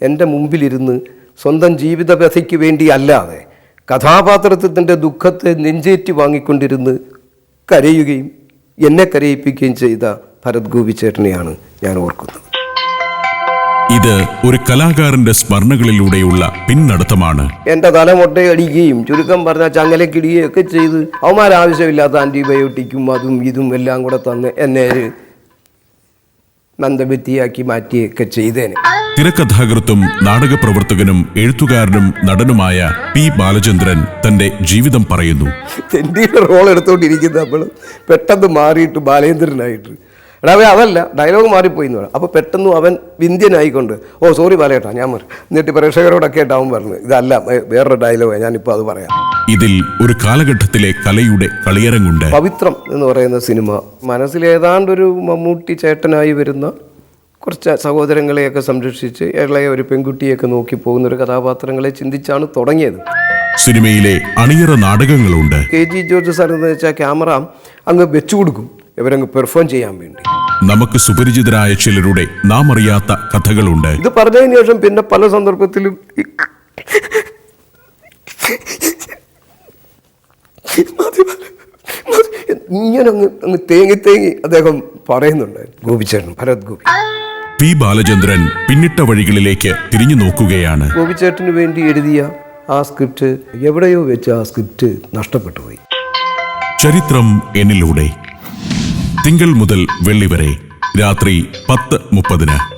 എന്റെ മുമ്പിലിരുന്ന് സ്വന്തം ജീവിത വ്യഥയ്ക്ക് വേണ്ടി അല്ലാതെ കഥാപാത്രത്തിന്റെ ദുഃഖത്തെ നെഞ്ചേറ്റി വാങ്ങിക്കൊണ്ടിരുന്ന് കരയുകയും എന്നെ കരയിപ്പിക്കുകയും ചെയ്ത ഭരത് ഗോപിച്ചേട്ടനെയാണ് ഞാൻ ഓർക്കുന്നത്. ഇത് ഒരു കലാകാരന്റെ സ്മരണകളിലൂടെയുള്ള പിന്നടത്തമാണ്. എന്റെ തല മുട്ടയടിക്കുകയും ചുരുക്കം പറഞ്ഞ ചങ്ങലക്കിടുകയും ഒക്കെ ചെയ്ത് അവന്മാരാവശ്യമില്ലാത്ത ആന്റിബയോട്ടിക്കും അതും ഇതും എല്ലാം കൂടെ തന്ന് എന്നെ മന്ദബുദ്ധിയാക്കി മാറ്റിയൊക്കെ ചെയ്തേനെ. തിരക്കഥാകൃത്തും നാടകപ്രവർത്തകനും എഴുത്തുകാരനും നടനുമായ പി ബാലചന്ദ്രൻ തന്റെ ജീവിതം പറയുന്നു. തെണ്ടിയുടെ റോൾ എടുത്തോണ്ടിരിക്കുന്ന നമ്മൾ പെട്ടെന്ന് മാറിയിട്ട് ബാലേന്ദ്രനായിട്ട്. എടാ അവൻ അതല്ല ഡയലോഗ് മാറിപ്പോയി എന്ന് പറയാം അപ്പോൾ പെട്ടെന്ന് അവൻ വിന്ധ്യനായിക്കൊണ്ട് ഓ സോറി ബാലേട്ടാ ഞാൻ പറഞ്ഞു എന്നിട്ട് പ്രേക്ഷകരോടൊക്കെ ആയിട്ട് അവൻ പറഞ്ഞു ഇതല്ല വേറൊരു ഡയലോഗാണ് ഞാനിപ്പോൾ അത് പറയാം. ഇതിൽ ഒരു കാലഘട്ടത്തിലെ കലയുടെ കളിയരങ്ങുണ്ട്. പവിത്രം എന്ന് പറയുന്ന സിനിമ മനസ്സിൽ ഏതാണ്ട് ഒരു മമ്മൂട്ടി ചേട്ടനായി വരുന്ന കുറച്ച് സഹോദരങ്ങളെയൊക്കെ സംരക്ഷിച്ച് ഇളയ ഒരു പെൺകുട്ടിയൊക്കെ നോക്കി പോകുന്ന ഒരു കഥാപാത്രങ്ങളെ ചിന്തിച്ചാണ് തുടങ്ങിയത്. സിനിമയിലെ അണിയറ നാടകങ്ങളുണ്ട്. കെ ജി ജോർജ് സാർ എന്ന് വെച്ചാൽ ക്യാമറ അങ്ങ് വെച്ചു കൊടുക്കും. ഇവരങ്ങ് പെർഫോം ചെയ്യാൻ വേണ്ടി. നമുക്ക് സുപരിചിതരായ ചിലരുടെ നാം അറിയാത്ത കഥകളുണ്ട്. ഇത് പറഞ്ഞതിന് ശേഷം പിന്നെ പല സന്ദർഭത്തിലും മതി. ഇങ്ങനെ അങ്ങ് അങ്ങ് തേങ്ങി തേങ്ങി അദ്ദേഹം പറയുന്നുണ്ട്. ഗോപിച്ചേട്ടൻ ഭരത് ഗോപി. പി ബാലചന്ദ്രൻ പിന്നിട്ട വഴികളിലേക്ക് തിരിഞ്ഞു നോക്കുകയാണ്. ഗോപിച്ചേട്ടന് വേണ്ടി എഴുതിയ ആ സ്ക്രിപ്റ്റ് എവിടെയോ വെച്ച് ആ സ്ക്രിപ്റ്റ് നഷ്ടപ്പെട്ടു പോയി. ചരിത്രം എന്നിലൂടെ. തിങ്കൾ മുതൽ വെള്ളി വരെ രാത്രി പത്ത് മുപ്പതിന്.